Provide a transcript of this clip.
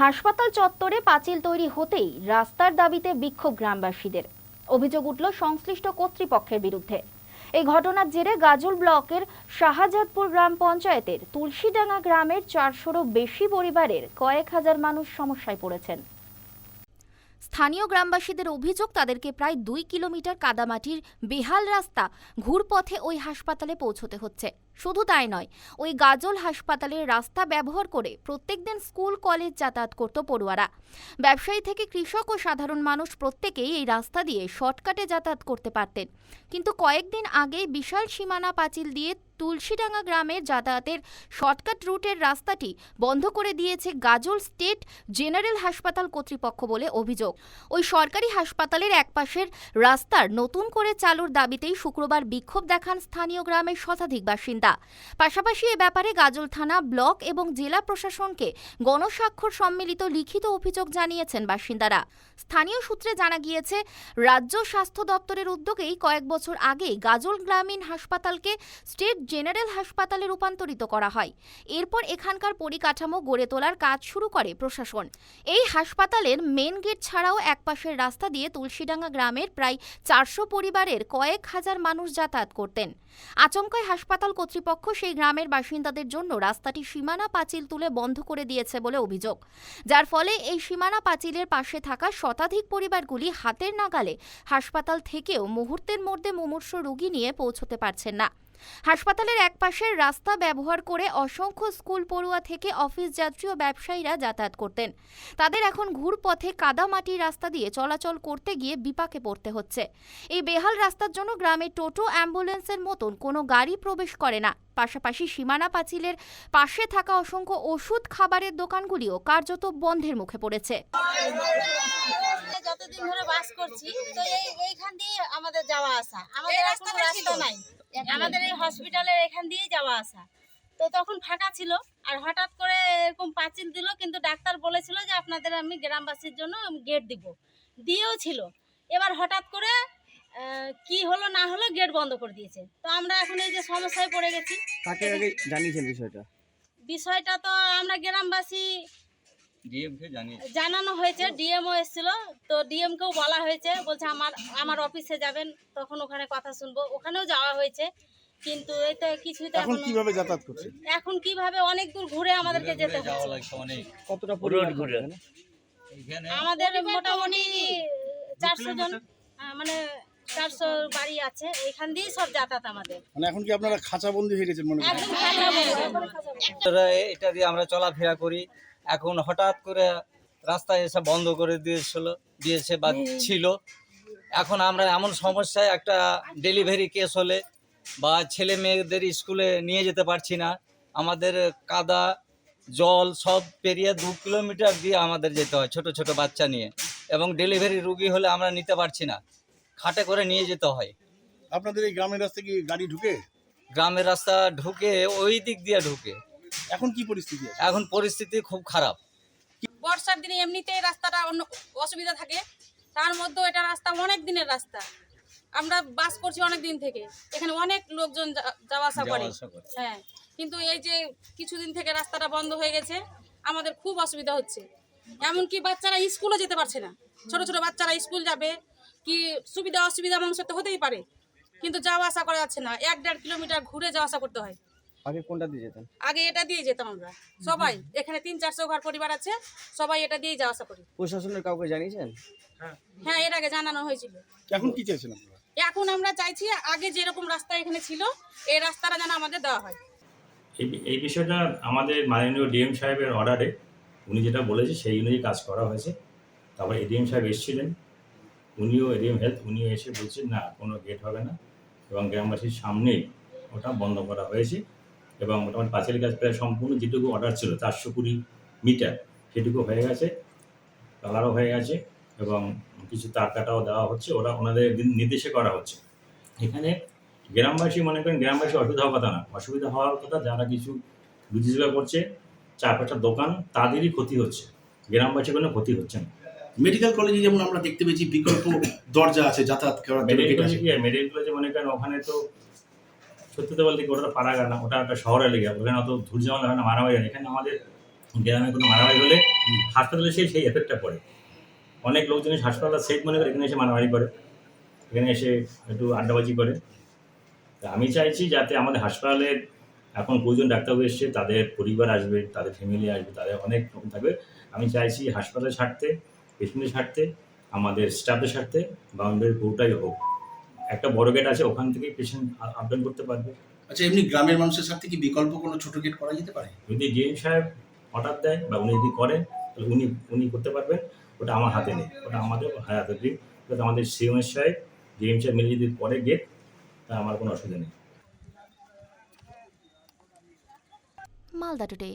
হাসপাতাল চত্বরে পাঁচিল তৈরি হতেই রাস্তার দাবিতে বিক্ষোভ গ্রামবাসীদের। অভিযোগ উঠল সংশ্লিষ্ট কর্তৃপক্ষের বিরুদ্ধে। এই ঘটনার জেরে গাজল ব্লকের শাহজাদপুর গ্রাম পঞ্চায়েতের তুলসীডাঙ্গা গ্রামের চারশোরও বেশি পরিবারের কয়েক হাজার মানুষ সমস্যায় পড়েছেন। স্থানীয় গ্রামবাসীদের অভিযোগ, তাদেরকে প্রায় দুই কিলোমিটার কাদামাটির বেহাল রাস্তা ঘুরপথে ওই হাসপাতালে পৌঁছতে হচ্ছে। শুধু তাই নয়, ওই গাজল হাসপাতালের রাস্তা ব্যবহার করে প্রত্যেকদিন স্কুল, কলেজ যাতায়াত করত পড়ুয়ারা। ব্যবসায়ী থেকে কৃষক ও সাধারণ মানুষ প্রত্যেকেই এই রাস্তা দিয়ে শর্টকাটে যাতায়াত করতে পারতেন। কিন্তু কয়েকদিন আগে বিশাল সীমানা পাঁচিল দিয়ে তুলসীডাঙ্গা গ্রামের যাতায়াতের শর্টকাট রুটের রাস্তাটি বন্ধ করে দিয়েছে গাজল স্টেট জেনারেল হাসপাতাল কর্তৃপক্ষ বলে অভিযোগ। ওই সরকারি হাসপাতালের একপাশের রাস্তার নতুন করে চালুর দাবিতেই শুক্রবার বিক্ষোভ দেখান স্থানীয় গ্রামের শতাধিক বাসিন্দা। পাশাপাশি এ ব্যাপারে গাজল থানা, ব্লক এবং জেলা প্রশাসনকে গণস্বাক্ষর সম্মিলিত লিখিত অভিযোগ জানিয়েছেন বাসিন্দারা। স্থানীয় সূত্রে জানা গিয়েছে, রাজ্য স্বাস্থ্য দপ্তরের উদ্যোগেই কয়েক বছর আগে গাজল গ্রামীণ হাসপাতালকে স্টেট জেনারেল হাসপাতালে রূপান্তরিত করা হয়। এরপর এখানকার পরিকাঠামো গড়ে তোলার কাজ শুরু করে প্রশাসন। এই হাসপাতালের মেন গেট ছাড়াও একপাশের রাস্তা দিয়ে তুলসীডাঙ্গা গ্রামের প্রায় চারশো পরিবারের কয়েক হাজার মানুষ যাতায়াত করতেন। আচমকায় হাসপাতাল কর্তৃপক্ষ সেই গ্রামের বাসিন্দাদের জন্য রাস্তাটি সীমানা পাঁচিল তুলে বন্ধ করে দিয়েছে বলে অভিযোগ। যার ফলে এই সীমানা পাঁচিলের পাশে থাকা শতাধিক পরিবারগুলি হাতের নাগালে হাসপাতাল থেকেও মুহূর্তের মধ্যে মুমূর্ষ রোগী নিয়ে পৌঁছতে পারছেন না। হাসপাতালের একপাশের রাস্তা ব্যবহার করে অসংখ্য স্কুল পড়ুয়া থেকে অফিস যাত্রী ও ব্যবসায়ীরা যাতায়াত করতেন। তাদের এখন ঘুরপথে কাদামাটির রাস্তা দিয়ে চলাচল করতে গিয়ে বিপাকে পড়তে হচ্ছে। এই বেহাল রাস্তার জন্য গ্রামে টোটো অ্যাম্বুলেন্সের মতন কোনো গাড়ি প্রবেশ করে না। পাশাপাশি সীমানা পাঁচিলের পাশে থাকা অসংখ্য ওষুধ খাবারের দোকানগুলিও কার্যত বন্ধের মুখে পড়েছে। যতদিন ধরে বাস করছি তো এইখান দিয়ে আমাদের যাওয়া আসা। আমাদের রাস্তা নাই। আমাদের এই হসপিটালের এখান দিয়েই যাওয়া আসা। তো তখন ফাঁকা ছিল আর হঠাৎ করে এরকম পাঁচিল দিল কিন্তু ডাক্তার বলেছিল যে আপনাদের আমি গ্রামবাসীর জন্য গেট দিব। দিয়েও ছিল। এবার হঠাৎ করে কি হলো না হলো গেট বন্ধ করে দিয়েছে। তো আমরা এখন এই যে সমস্যায় পড়ে গেছি। কাকে আগে জানিয়েছেন বিষয়টা? বিষয়টা তো আমরা গ্রামবাসী জানানো হয়েছে ডিএমও এসেছিল। তো ডিএমকেও বলা হয়েছে বলছে আমার আমার অফিসে যাবেন তখন ওখানে কথা শুনব। ওখানেও যাওয়া হয়েছে কিন্তু এই তো কিছুই তো এখন কীভাবে যাতায়াত করছে? এখন কীভাবে অনেক দূর ঘুরে আমাদেরকে যেতে যাওয়া হচ্ছে। লাগছে কতটা পরিবার ঘুরে। এখানে? আমাদের মোটামুটি চারশো জন মানে চারশো বাড়ি আছে এখান দিয়েই সব যাতায়াত আমাদের। মানে এখন কি আপনারা খাঁচাবন্দি হয়ে গেছেন মনে এরা এটা দিয়ে আমরা চলাফেরা করি। এখন হঠাৎ করে রাস্তায় এসে বন্ধ করে দিয়েছিল দিয়েছে বা ছিল। এখন আমরা এমন সমস্যায় একটা ডেলিভারি কেস হলে বা ছেলে মেয়েদের স্কুলে নিয়ে যেতে পারছি না। আমাদের কাদা জল সব পেরিয়ে দু কিলোমিটার দিয়ে আমাদের যেতে হয় ছোট ছোট বাচ্চা নিয়ে। এবং ডেলিভারি রুগী হলে আমরা নিতে পারছি না। খাটে করে নিয়ে যেতে হয়। আপনাদের এই গ্রামের রাস্তা কি গাড়ি ঢুকে? গ্রামের রাস্তা ঢুকে ওই দিক দিয়ে ঢুকে। এখন কি পরিস্থিতি আছে? এখন পরিস্থিতি খুব খারাপ। বর্ষার দিনে এমনিতেই রাস্তাটা অন্য অসুবিধা থাকে। তার মধ্যেও এটা রাস্তা অনেক দিনের রাস্তা। আমরা বাস করছি অনেক দিন থেকে। এখানে অনেক লোকজন যা- যাওয়া আসা করে। যাওয়া আসা করে। হ্যাঁ। কিন্তু এই যে কিছুদিন থেকে রাস্তাটা বন্ধ হয়ে গেছে আমাদের খুব অসুবিধা হচ্ছে। এমনকি বাচ্চারা স্কুলে যেতে পারছে না। ছোট ছোট বাচ্চারা স্কুল যাবে কি সুবিধা অসুবিধা মানুষের তো হতেই পারে। কিন্তু যাওয়া আসা করা যাচ্ছে না। এক দেড় কিলোমিটার ঘুরে যাওয়া আসা করতে হয়। আগে কোনটা দিয়ে যেতেন? আগে এটা দিয়ে যেতাম আমরা। সবাই এখানে তিন চারশো ঘর পরিবার আছে সবাই এটা দিয়েই যাওয়া আসা করি। প্রশাসনের কাউকে জানিয়েছেন? হ্যাঁ। এর আগে জানানো হয়েছিল। এখন কি চাইছেন আপনারা? এখন আমরা চাইছি আগে যেরকম রাস্তা এখানে ছিল এই রাস্তাটা যেন আমাদের দেওয়া হয়। এই এই বিষয়টা আমাদের মাননীয় ডিএম সাহেবের অর্ডারে উনি যেটা বলেছে সেই অনুযায়ী কাজ করা হয়েছে। তারপর এডিএম সাহেব এসেছিলেন উনিও এডিএম হেলথ উনিও এসে বলছেন না কোনো গেট হবে না। এবং গ্রামবাসীর সামনেই ওটা বন্ধ করা হয়েছে। এবং মোটামুটি পাঁচিল কাজ প্রায় সম্পূর্ণ যেটুকু অর্ডার ছিল চারশো কুড়ি মিটার সেটুকু হয়ে গেছে কালারও হয়ে গেছে এবং কিছু তার কাটাও দেওয়া হচ্ছে ওরা ওনাদের নির্দেশে করা হচ্ছে। এখানে গ্রামবাসী মনে করেন গ্রামবাসী অসুবিধা হওয়ার কথা না অসুবিধা হওয়ার কথা যারা কিছু বিজনেস করছে চার পাঁচটা দোকান তাদেরই ক্ষতি হচ্ছে গ্রামবাসী কোনো ক্ষতি হচ্ছে না। মেডিকেল কলেজে যেমন আমরা দেখতে পেয়েছি বিকল্প দরজা আছে যাতায়াত করার মেডিকেল কলেজে মনে করেন ওখানে তো সত্যি তো বলতে কি ওটা পাড়াগানা ওটা একটা শহরে লেগে ওখানে অত ধূর জামা লাগে না মারামারি হয় না। এখানে আমাদের গ্রামে কোনো মারামারি হলে হাসপাতালে সেই সেই এফেক্টটা পড়ে। অনেক লোকজন হাসপাতাল সেফ মনে করে এখানে এসে মারামারি করে এখানে এসে একটু আড্ডাবাজি করে। তা আমি চাইছি যাতে আমাদের হাসপাতালে এখন প্রয়োজন ডাক্তারবাবু এসছে তাদের পরিবার আসবে তাদের ফ্যামিলি আসবে তাদের অনেক রকম থাকবে। আমি চাইছি হাসপাতালে ছাড়তে পেশেন্টের ছাড়তে আমাদের স্টাফের স্বার্থে বাউন্ডারি পুরোটাই হোক। একটা বড় গেট আছে ওখান থেকে পেশেন্ট ডাউন করতে পারবে। আচ্ছা এমনি গ্রামের মানুষের সাথে কি বিকল্প কোনো ছোট গেট করা যেতে পারে? যদি ডিএম সাহেব অর্ডার দেয় বা উনি যদি করেন তাহলে উনি উনি করতে পারবেন। ওটা আমার হাতে নেই ওটা আমাদের হাতে দিন আমাদের সিএমএস সাহেব ডিএম সাহেব মিলে যদি করে গেট তা আমার কোনো অসুবিধা নেই। মালদা টুডে